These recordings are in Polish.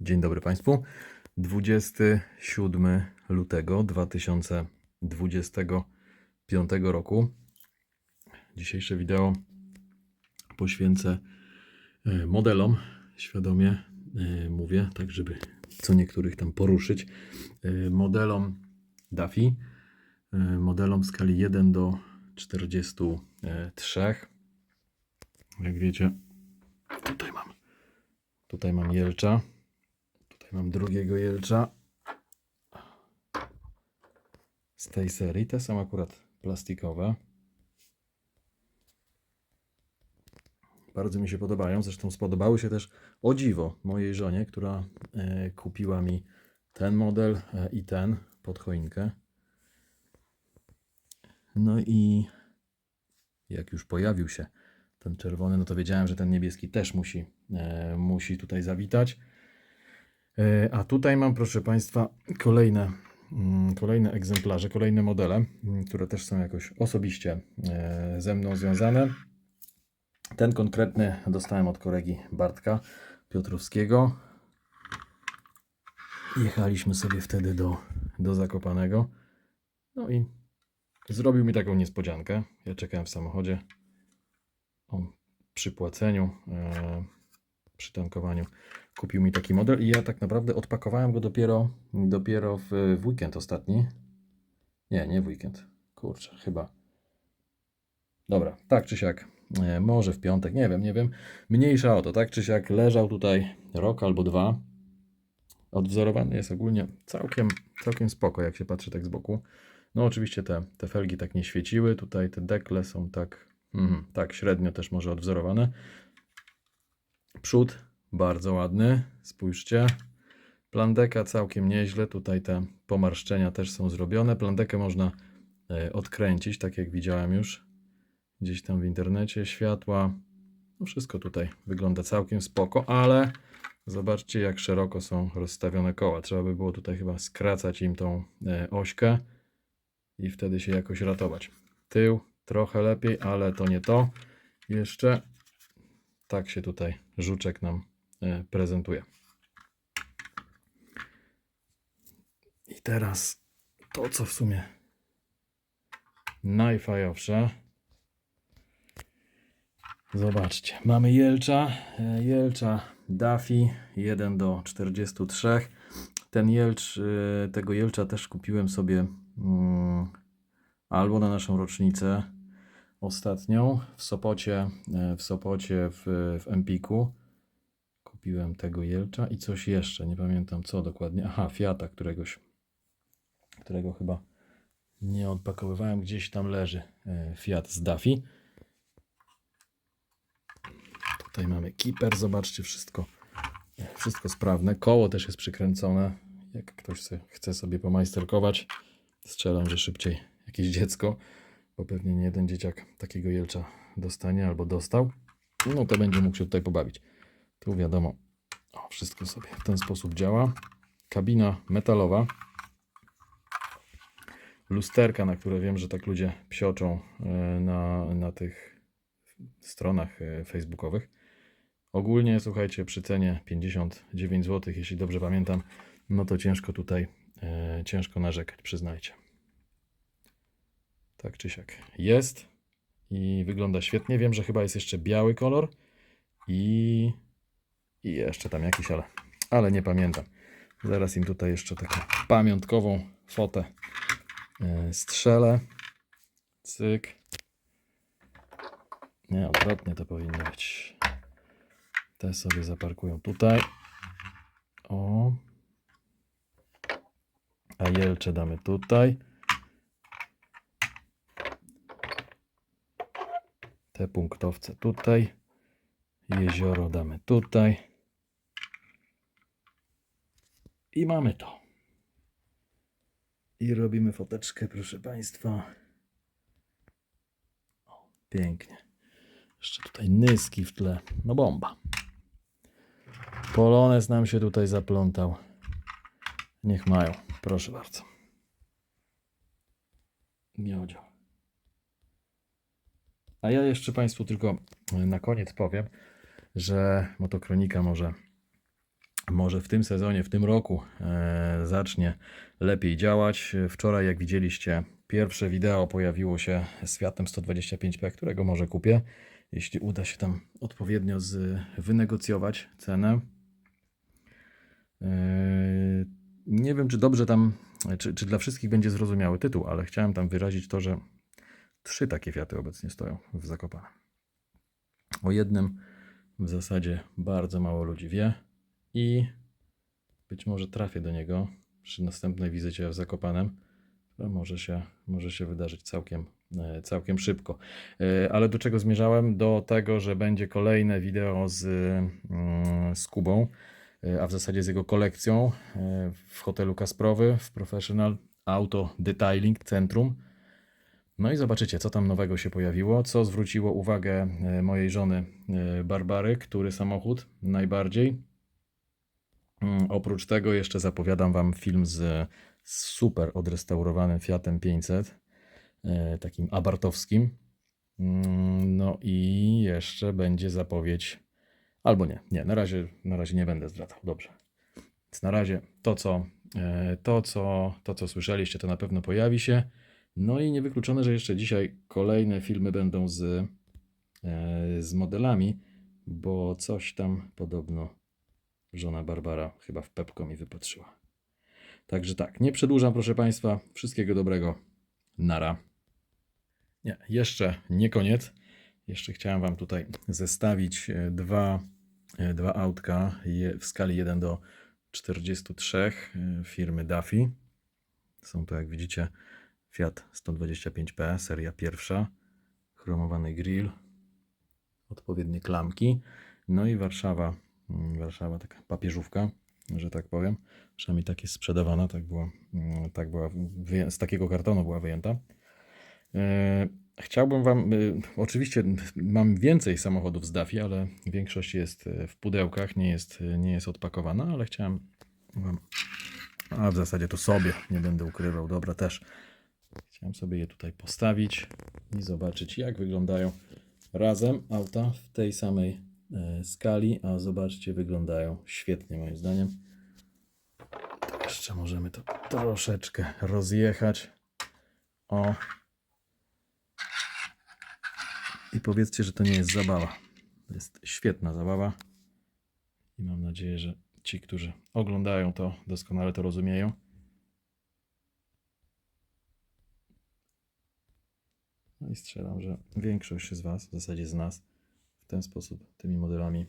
Dzień dobry Państwu. 27 lutego 2025 roku. Dzisiejsze wideo poświęcę e, modelom. Świadomie e, mówię, tak żeby co niektórych tam poruszyć. E, Modelom DAFI, modelom w skali 1 do 43. Jak wiecie, tutaj mam Tutaj mam jelcza. Mam drugiego jelcza. Z tej serii. Te są akurat plastikowe. Bardzo mi się podobają. Zresztą spodobały się też o dziwo mojej żonie, która e, kupiła mi ten model e, i ten pod choinkę. No i jak już pojawił się ten czerwony, no to wiedziałem, że ten niebieski też musi, e, musi tutaj zawitać. E, a tutaj mam, proszę Państwa, kolejne, mm, kolejne egzemplarze, kolejne modele, mm, które też są jakoś osobiście e, ze mną związane. Ten konkretny dostałem od kolegi Bartka Piotrowskiego. Jechaliśmy sobie wtedy do, do Zakopanego. No i zrobił mi taką niespodziankę. Ja czekałem w samochodzie on przy płaceniu, e, przy tankowaniu kupił mi taki model i ja tak naprawdę odpakowałem go dopiero, dopiero w, w weekend ostatni. Nie, nie w weekend. Kurczę, chyba. Dobra, tak czy siak, e, może w piątek, nie wiem, nie wiem. Mniejsza o to, tak czy siak leżał tutaj rok albo dwa. Odwzorowany jest ogólnie całkiem, całkiem spoko, jak się patrzy tak z boku. No oczywiście te, te felgi tak nie świeciły, tutaj te dekle są tak, mhm, tak średnio też może odwzorowane. Przód bardzo ładny, spójrzcie. Plandeka całkiem nieźle, tutaj te pomarszczenia też są zrobione. Plandekę można e, odkręcić, tak jak widziałem już gdzieś tam w internecie. Światła, no wszystko tutaj wygląda całkiem spoko, ale zobaczcie jak szeroko są rozstawione koła. Trzeba by było tutaj chyba skracać im tą e, ośkę i wtedy się jakoś ratować. Tył trochę lepiej, ale to nie to. Jeszcze tak się tutaj żuczek nam prezentuje. I teraz to, co w sumie najfajowsze. Zobaczcie, mamy Jelcza, e, Jelcza Daffy 1 do 43. Ten Jelcz, e, tego Jelcza też kupiłem sobie mm, albo na naszą rocznicę ostatnią w Sopocie, e, w Sopocie w, w Empiku. Kupiłem tego Jelcza i coś jeszcze, nie pamiętam co dokładnie. Aha, Fiata któregoś, którego chyba nie odpakowywałem, gdzieś tam leży e, Fiat z Daffy. Tutaj mamy kiper, zobaczcie, wszystko, wszystko sprawne. Koło też jest przykręcone. Jak ktoś chce sobie pomajsterkować, strzelam, że szybciej jakieś dziecko, bo pewnie nie jeden dzieciak takiego jelcza dostanie albo dostał. No to będzie mógł się tutaj pobawić. Tu wiadomo, o, wszystko sobie w ten sposób działa. Kabina metalowa. Lusterka, na które wiem, że tak ludzie psioczą e, na, na tych stronach e, facebookowych. Ogólnie, słuchajcie, przy cenie 59 zł, jeśli dobrze pamiętam, no to ciężko tutaj, e, ciężko narzekać, przyznajcie. Tak czy siak jest i wygląda świetnie. Wiem, że chyba jest jeszcze biały kolor i, i jeszcze tam jakiś, ale, ale nie pamiętam. Zaraz im tutaj jeszcze taką pamiątkową fotę e, strzelę. Cyk. Nie, odwrotnie to powinno być. Te sobie zaparkują tutaj. O. A jelcze damy tutaj. Te punktowce tutaj. Jezioro damy tutaj. I mamy to. I robimy foteczkę, proszę Państwa. O, pięknie. Jeszcze tutaj nyski w tle. No bomba. Polones nam się tutaj zaplątał. Niech mają. Proszę bardzo. Miodzio. A ja jeszcze Państwu tylko na koniec powiem, że Motokronika może może w tym sezonie, w tym roku e, zacznie lepiej działać. Wczoraj, jak widzieliście, pierwsze wideo pojawiło się z Fiatem 125P, którego może kupię, jeśli uda się tam odpowiednio z, wynegocjować cenę. E, nie wiem, czy dobrze tam, czy, czy dla wszystkich będzie zrozumiały tytuł, ale chciałem tam wyrazić to, że trzy takie Fiaty obecnie stoją w Zakopanem. O jednym w zasadzie bardzo mało ludzi wie i być może trafię do niego przy następnej wizycie w Zakopanem, która może się, może się wydarzyć całkiem, e, całkiem szybko. E, Ale do czego zmierzałem? Do tego, że będzie kolejne wideo z, mm, z Kubą, e, a w zasadzie z jego kolekcją w hotelu Kasprowy w Professional Auto Detailing Centrum. No i zobaczycie, co tam nowego się pojawiło, co zwróciło uwagę mojej żony Barbary, który samochód najbardziej. Mm, Oprócz tego jeszcze zapowiadam Wam film z super odrestaurowanym Fiatem 500, e, takim abartowskim. Mm, No i jeszcze będzie zapowiedź, albo nie, nie, na razie, na razie nie będę zdradzał, dobrze. Więc na razie to co, e, to, co, to, co słyszeliście, to na pewno pojawi się. No i niewykluczone, że jeszcze dzisiaj kolejne filmy będą z, e, z modelami, bo coś tam podobno żona Barbara chyba w Pepko mi wypatrzyła. Także tak, nie przedłużam, proszę Państwa. Wszystkiego dobrego. Nara. Nie, jeszcze nie koniec. Jeszcze chciałem Wam tutaj zestawić e, dwa, e, dwa autka w skali 1 do 43 e, firmy Duffy. Są to, jak widzicie, Fiat 125P, seria pierwsza, chromowany grill, odpowiednie klamki, no i Warszawa, Warszawa taka papieżówka, że tak powiem, przynajmniej tak jest sprzedawana, tak była, mm, tak była z takiego kartonu była wyjęta. E, Chciałbym Wam, y, oczywiście mam więcej samochodów z Dafi, ale większość jest e, w pudełkach, nie jest, e, nie jest odpakowana, ale chciałem Wam, a w zasadzie to sobie, nie będę ukrywał, dobra też. Chciałem sobie je tutaj postawić i zobaczyć, jak wyglądają razem auta w tej samej skali. A zobaczcie, wyglądają świetnie, moim zdaniem. Jeszcze możemy to troszeczkę rozjechać. O. I powiedzcie, że to nie jest zabawa. To jest świetna zabawa. I mam nadzieję, że ci, którzy oglądają to, doskonale to rozumieją. No i strzelam, że większość z Was, w zasadzie z nas, w ten sposób tymi modelami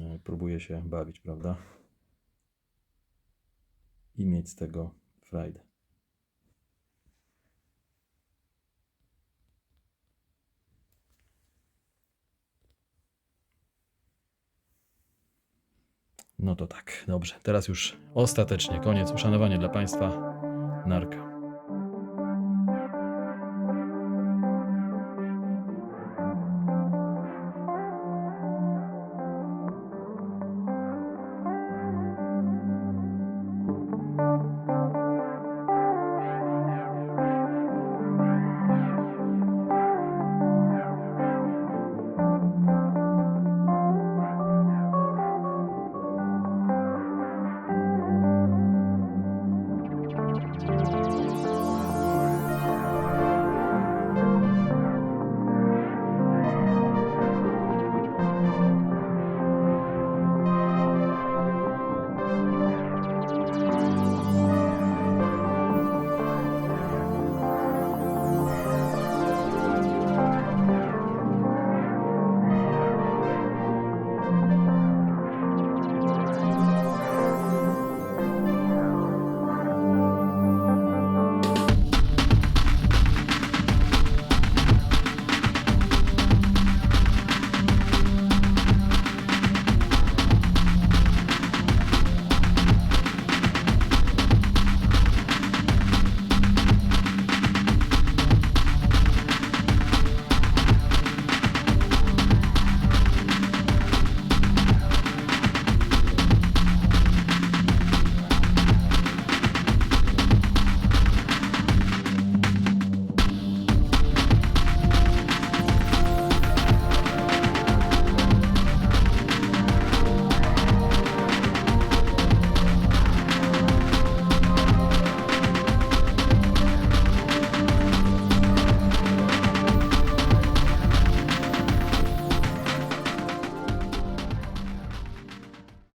e, próbuje się bawić, prawda? I mieć z tego frajdę. No to tak, dobrze. Teraz już ostatecznie koniec. Uszanowanie dla Państwa. Narka.